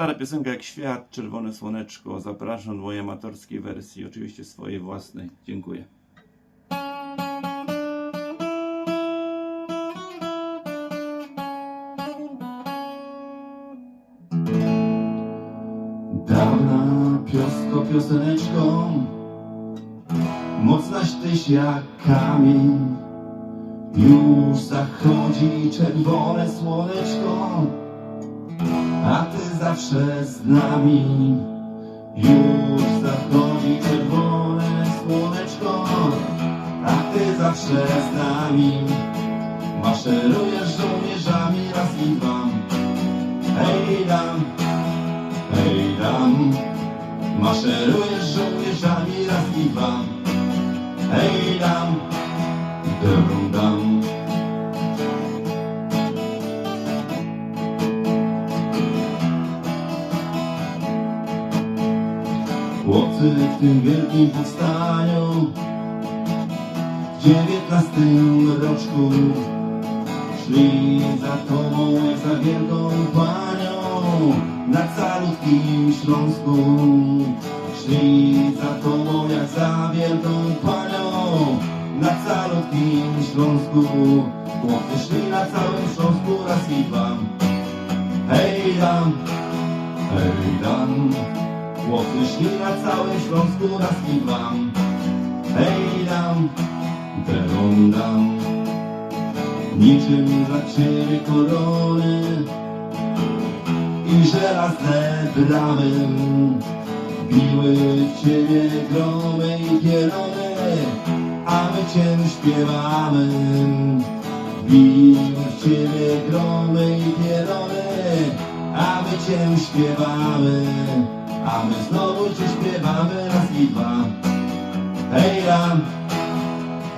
Stara piosenka jak świat, czerwone słoneczko. Zapraszam do mojej amatorskiej wersji, oczywiście swojej własnej. Dziękuję. Dawna piosko pioseneczką Mocnaś tyś jak kamień Już zachodzi czerwone słoneczko A ty zawsze z nami. Już zachodzi czerwone słoneczko. A ty zawsze z nami. Maszerujesz żołnierzami raz i dwa. Hej dam. Hej dam, maszerujesz żołnierzami raz i dwa. Hej dam, dam. Chłopcy w tym wielkim powstaniu w dziewiętnastym roczku szli za tobą jak za wielką panią na calutkim Śląsku. Szli za tobą jak za wielką panią na calutkim Śląsku. Chłopcy szli na całym Śląsku raz i dwa. Hej dam, hej dam. Chłopcy szli na całym Śląsku raz i dwa. Hej dam, dam dam. Niczym dla ciebie korony i żelazne bramy biły ciebie gromy i pierony, a my cię śpiewamy. Biły ciebie gromy i pierony, a my cię śpiewamy, a my znowu cię śpiewamy raz i dwa. Hej ram,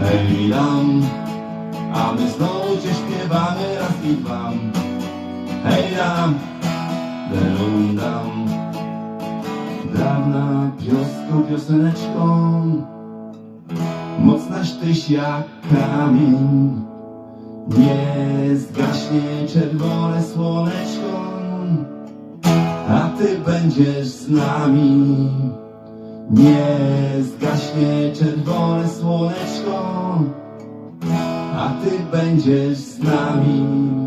hej ram, a my znowu cię śpiewamy raz i dwa. Hej ram, dam. Dawna piosko pioseneczką Mocnaś tyś jak kamień. Nie zgaśnie czerwone słoneczko ty będziesz z nami. Nie zgaśnie czerwone słoneczko A ty będziesz z nami